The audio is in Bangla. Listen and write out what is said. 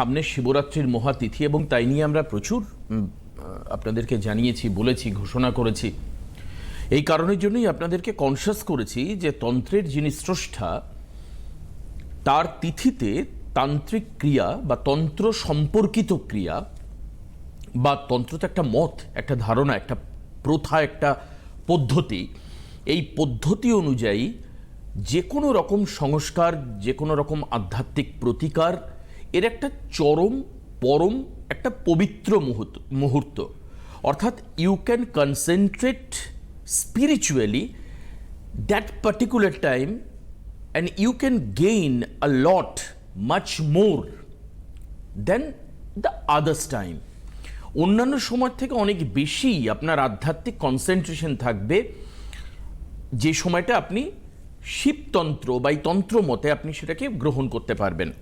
সামনে শিবরাত্রির মহাতিথি এবং তাই নিয়ে আমরা প্রচুর আপনাদেরকে জানিয়েছি, বলেছি, ঘোষণা করেছি। এই কারণের জন্যই আপনাদেরকে কনসাস করেছি যে তন্ত্রের যিনি স্রষ্টা, তার তিথিতে তান্ত্রিক ক্রিয়া বা তন্ত্র সম্পর্কিত ক্রিয়া বা তন্ত্র তো একটা মত, একটা ধারণা, একটা প্রথা, একটা পদ্ধতি। এই পদ্ধতি অনুযায়ী যে কোনো রকম সংস্কার যে কোনো রকম আধ্যাত্মিক প্রতিকার এর একটা চরম, পরম, একটা পবিত্র মুহূর্ত মুহূর্ত। অর্থাৎ you can concentrate spiritually that particular time and you can gain a lot much more than the others time অন্যান্য সময় থেকে অনেক বেশি আপনার আধ্যাত্মিক কনসেন্ট্রেশন থাকবে। যে সময়টা আপনি শিবতন্ত্র বা এই তন্ত্র মতে আপনি সেটাকে গ্রহণ করতে পারবেন।